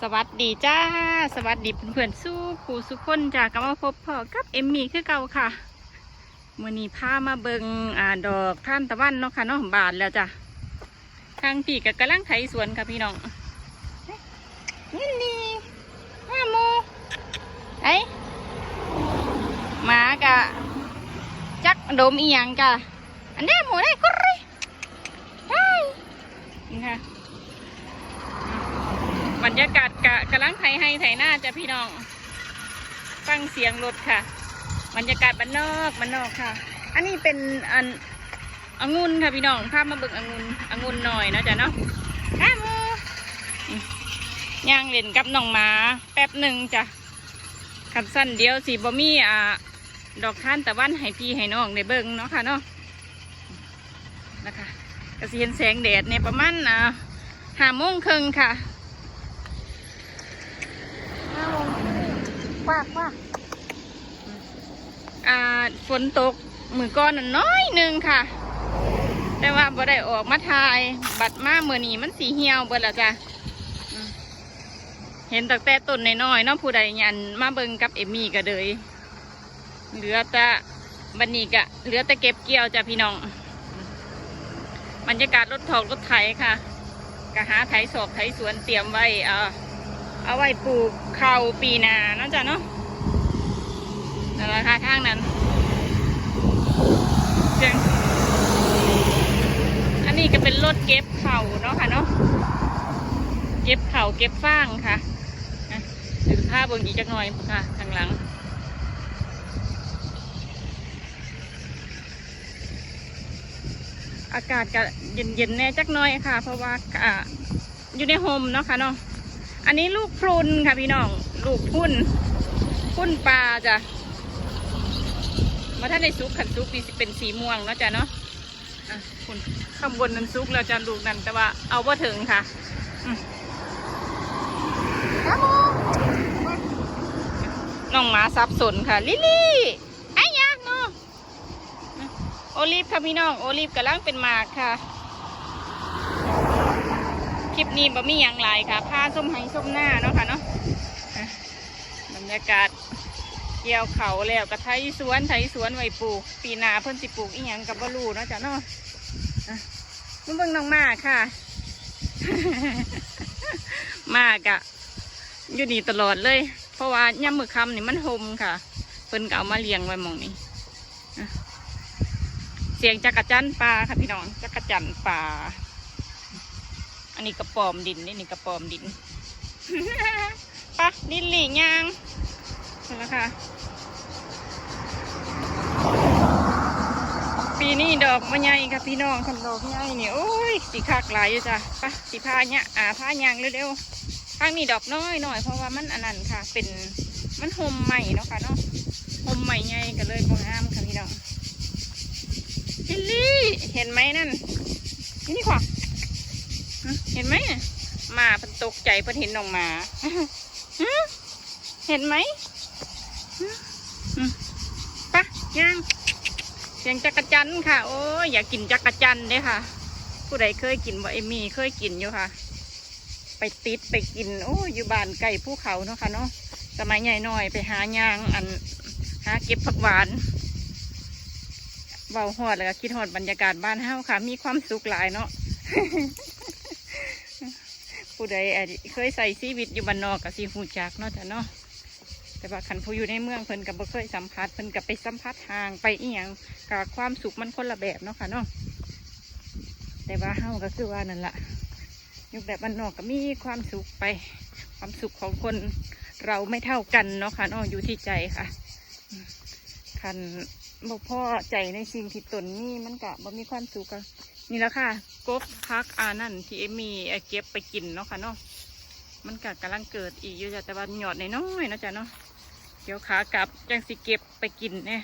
สวัสดีจ้า สวัสดีเพื่อนๆสู้ครูสุกคนจากกลับมาพบพ่อกับเอมมี่คือเก่าค่ะมื่อนี้พามาเบิงอ่าดอกท่านตะวันเนาะค่ะเนาะบานแล้วจ้ะทางพี่กับกำลังไถสวนค่ะพี่น้องนี่นี่มาโมไอ้หมากะจักดมอีหยังกะอันนี้หมูได้กุ๊ยไอ้นี่ค่ะ บรรยากาศกะกำลังไถให้ไถหน้าจ้ะพี่น้อง ฟังเสียงรถค่ะ บรรยากาศบ้านนอกบ้านนอกค่ะ อันนี้เป็นอันองุ่นค่ะพี่น้องภาพมาเบิ่งองุ่นองุ่นหน่อยนะจ้ะเนาะข้ามูย่างเล่นกับน้องหมา แป๊บหนึ่งจ้ะขันสั้นเดียวสีบ่มีอ่าดอกท่านตะวันให้พี่ให้น้องได้เบิ่งเนาะค่ะเนาะนะคะกระเสียนแสงแดดในประมาณอ่าห้าโมงครึ่งค่ะ ค ว้าว้าอ่าฝนตกมือก้อนน้อยหนึ่งค่ะ แต่ว่าบ่ได้ออกมาทาย บัดมาเมื่อนี้มันสีเหี่ยวเบิดล้วจ้ะเห็นตั้งแต่ต้นน้อยๆเนาะผู้ใดยันมาเบิงกับเอมมี่ก็เลยเหลือแต่บันนี้กะเหลือแต่เก็บเกี่ยวจ้ะพี่น้องบรรยากาศรถถอกรถไถค่ะกะหาไถศอกไถสวนเตรียมไว้อ่อ เอาไว้ปลูกข้าวปีนาเนาะจ๊ะเนาะนั่นแหละค่ะทางนั้นเสียงอันนี้ก็เป็นรถเก็บเข่าวเนาะค่ะเนาะเก็บเข่าวเก็บฟางค่ะถือผ้าเบิ่งอีกจักหน่อยค่ะทางหลังอากาศก็เย็นๆแน่จักหน่อยค่ะ เพราะว่าอ่าอยู่ในโฮมเนาะค่ะเนาะ อันนี้ลูกพรุนค่ะพี่น้อง ลูกพุ่น พุ่นปลาจ้ะมาถ้าในซุกขันซุกนี่เป็นสีม่วงเนาะจ้ะเนาะคุณข้างบนนั้นซุกแล้วจ้ะลูกนั้นแต่ว่าเอาว่าถึงค่ะน้องหมาสับสนค่ะ ลิลลี่ไอ้ยากเนาะอะโอลิฟค่ะพี่น้อง โอลิฟกำลังเป็นหมากค่ะ ลิปนี้บ่มีอย่างไรค่ะผ้าส้มไห้ส้มหน้าเนาะค่ะเนาะบรรยากาศเกี่ยวเขาแล้วก็ไทยสวนไทยสวนไว้ปลูก ปีนาเพิ่นสิปลูกอีหยังกับบลูเนาะจ้ะเนาะอะมเบิ่งน้องมากค่ะ มากอะอยู่นี่ตลอดเลย เพราะว่าย่ำมือคำนี่มันหมค่ะเพิ่นก็เอามาเลี้ยงไว้มองนี่เสียงจักรจันปลาค่ะพี่น้องจักรจันปลา อันนี้กระปอมดินนี่นี่กระปอมดินปะดินหลี่ยางนี่นแหละค่ะ ปีนี้ดอกมะใหญ่ค่ะพี่น้องคันดอกใหญ่นี่โอ้ยสีคักหลายอยู่จ้ะปะสีผ้าเนี่ยอ่าผ้ายางเร็วๆข้างนี้ดอกน้อยหน่อยเพราะว่ามันอันนั้นค่ะ เป็นมันห่มใหม่เนาะค่ะเนาะห่มใหม่ใหญ่ก็เลยบงามค่ะพี่น้องลิลลี่เห็นไหมนั่น ห็นไหมน่ะหมาเพิ่นตกใจเพิ่นเห็นน้องหมาฮะเห็นไหมฮะอืมไปะย่างเสียงจักรจันทร์ค่ะ โอ้ยอยากกินจักรจันทร์เด้ค่ะ ผู้ใดเคยกินบ่เอมี่เคยกินอยู่ค่ะ ไปติดไปกิน โอ้ยอยู่บ้านไก่ภูเขาเนาะค่ะเนาะสมัยใหญ่หน่อยไปหายางอันหาเก็บผักหวานเบาหอดแล้วก็คิดหอดบรรยากาศบ้านเฮาค่ะ มีความสุขหลายเนาะ ผู้ใดเคยใส่ชีวิตอยู่บ้านนอกกับสีหูจักเนาะจ้ะเนาะแต่ว่าคันผู้อยู่ในเมืองเพิ่นกับบ่เคยสัมผัสเพิ่นกับไปสัมผัสทางไปอีหยังกับความสุขมันคนละแบบเนาะค่ะเนาะแต่ว่าเฮาก็คือว่านั่นละอยู่แบบบ้านนอกก็มีความสุขไป ความสุขของคนเราไม่เท่ากันเนาะค่ะเนาะอยู่ที่ใจค่ะคัน บ่พอใจในสิ่งที่ตนนี่มันกะบ่มีความสุขอะนี่แหล้วค่ะกบพักอานั่นที่เอมมีเอ่อเก็บไปกินเนาะค่ะเนาะมันก็กำลังเกิดอีกอยู่จ้ะแต่ว่าหยอดในน้อยนะจ๊ะเนาะเดี๋ยวขากลับจังสิเก็บไปกินเนี่ย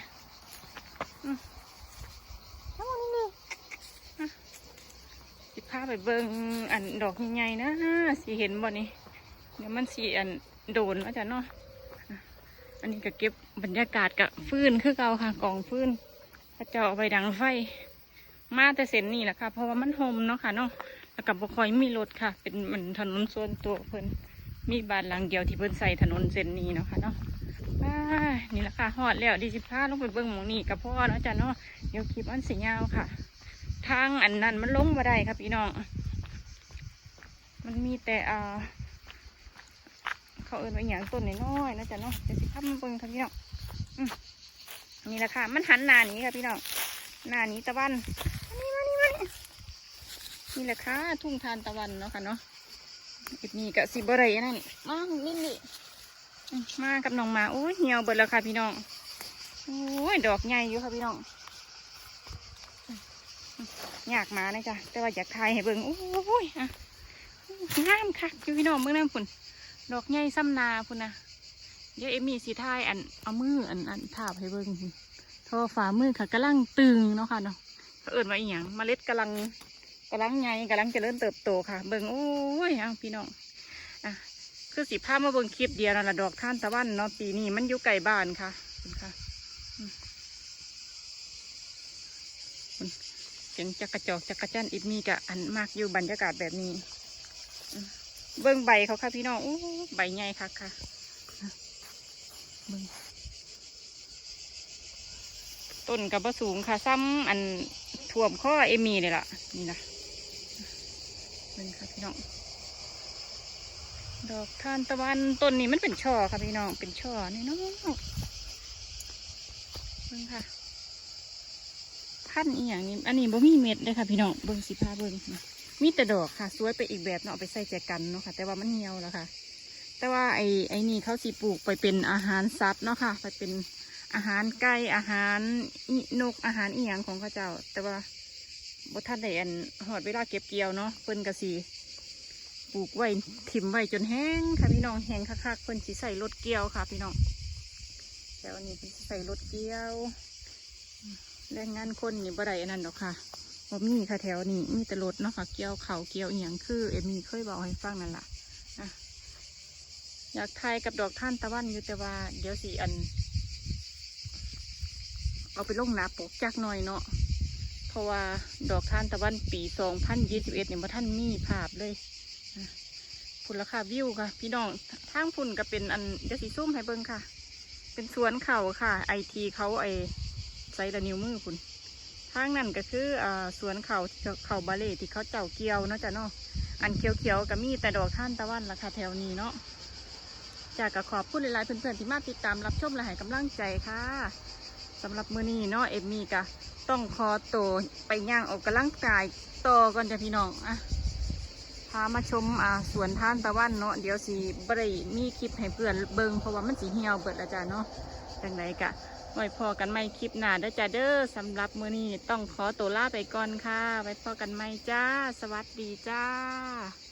อืมเอามานี่สิพาไปเบิงอันดอกใหญ่ๆนะสิเห็นบ่นี่เดี๋ยวมันสีอันโดนเนาะจ๊ะเนาะอะ อันนี้ก็เก็บบรรยากาศกับฟืนคือเก่าค่ะกองฟืนพระเจาเอาไปดังไฟ มาแต่เส้นนี่แหละค่ะ เพราะว่ามันโฮมเนาะค่ะเนาะแล้วกับบุคอยมีรถค่ะ เป็นเหมือนถนนส่วนตัวเพิ่นมีบ้านหลังเดียวที่เพิ่นใส่ถนนเส้นนี้เนาะค่ะเนาะอ้ายนี่แหละค่ะฮอดแล้วดิสิพาลงไปเบิ่งหมองนี่กับพ่อเนาะจ้ะเนาะเดี๋ยวคลิปอันสียาวค่ะ ทางอันนั้นมันลงมาได้ครับพี่น้อง มันมีแต่อ่า เขาเอินว่าอหย่างต้นน้อยๆนะจ๊ะเนาะเดี๋ยวสิพามเบิ่งครับพี่น้องนี่แหละค่ะ มันหันหน้านี้ค่ะพี่น้องหน้านี้ตะวันนี่มานี่มานี่นี่แหละค่ะทุ่งทานตะวันเนาะค่ะเนาะคลิปนี้ก็สิบอะไรนั่นมานี่นี่มากับน้องมาโอ้ยเหี่ยวเบิดแล้วค่ะพี่น้องโอ้ยดอกใหญ่อยู่ค่ะพี่น้องอยากมานะจ๊ะแต่ว่าอยากถ่ายให้เบิ่งโอ้ยอะงามคักอยู่พี่น้องเมื่อนั้นพุ่น ดอกใหญ่ซ้ำนาพุ่นนะเดี๋ยวเอมี่สีถ่ายอันเอามืออันอันทาบให้เบิ่งพุ่นทอฝ่ามือค่ะกำลังตึงเนาะค่ะเนาะเขาเอิ้นว่าอีหยังเมล็ดกำลังกำลังไงกำลังเจริญเติบโตค่ะ เบิ่งโอ้ยเอาพี่น้องอะคือสิภาพมาเบิ่งคลิปเดียวนั่นละดอกท่านตะวันเนาะปีนี้มันอยู่ไกลบ้านค่ะคุณค่ะเสียงจักระจอกจักระจันอิดมีกะอันมากอยู่บรรยากาศแบบนี้อ เบิ่งใบเขาค่ะพี่น้องอ้ใบใหญ่ค่ะค่ะเบิ่งต้นกับบสูงค่ะ ซ้ำอันท่วมข้อเอมีเลยล่ะ นี่นะเบิ่งค่ะพี่น้อง ดอกทานตะวันต้นนี้มันเป็นช่อค่ะพี่น้อง เป็นช่อนี่เนาะเบิ่งค่ะพันอีหยังนี้อันนี้บ่มีเม็ดเลยค่ะพี่น้อง เบิ่งสิพาเบิ่งนะ มีแต่ดอกค่ะ สวยไปอีกแบบเนาะเอาไปใส่แจกันเนาะค่ะ แต่ว่ามันเหี่ยวแล้วค่ะ แต่ว่าไอ้ไอ้นี่เขาสิปลูกไปเป็นอาหารสัตว์เนาะค่ะ ไปเป็นอาหารไก่อาหารนกอาหารอีหยังของเขาเจ้า แต่ว่าบ่ทันได้อันหอดเวลาเก็บเกี่ยวเนาะเพิ่นกะสีปลูกไว้ถิ่มไว้จนแห้งค่ะพี่น้องแห้งคักๆเพิ่นสิใส่รถเกี่ยวค่ะ พี่น้องแถวนี้เพิ่นใส่รถเกี่ยวแรงงานคนนี่บ่ได้อันนั้นดอกค่ะ บ่มีค่ะแถวนี้มีแต่รถเนาะค่ะเกี่ยวเขาเกี่ยวเอียงคือเอมี่เคยบอกให้ฟังนั่นล่ะอะอยากทายกับดอกท่านตะวันอยู่แต่ว่า เดี๋ยวสิอัน เอาไปลงหนาปกจักหน่อยเนาะเพราะว่าดอกท่านตะวันปีสองพันยี่สิบเอ็ดเนี่ยบ่ท่านมีภาพเลยพุ่นราคาวิวค่ะ พี่น้องทางพุ่นก็เป็นอันเดี๋ยวสีส้มให้เบิ้งค่ะ เป็นสวนเขาค่ะ ไอทีเขาไอใส่ละนิวมือพุ่น ทางนั่นก็คืออ่าสวนเขาเขาบาเล่ที่เขาเจ้าเกียวเนาะจ้ะเนาะอันเขียวๆก็มีแต่ดอกท่านตะวันราคาแถวนี้เนาะจากก็ขอบคุณหลายๆเพื่อนๆที่มาติดตามรับชมและให้กำลังใจค่ะสำหรับมือนี้เนาะเอมมี่ก็ต้องขอตัวไปย่างออกกำลังกายต่อก่อนจ้ะพี่น้องอะพามาชมอ่าสวนท่านตะวันเนาะเดี๋ยวสีบริมีคลิปให้เพื่อนเบิงเพราะว่ามันสีเหี่ยวเบิดแล้วจ้าเนาะจังไรกะ ไว้พอกันไม่คลิปหน้าเด้อจ้าเด้อสำหรับมือนี้ต้องขอตัวลาไปก่อนค่ะ ไว้พอกันไม่จ้า สวัสดีจ้า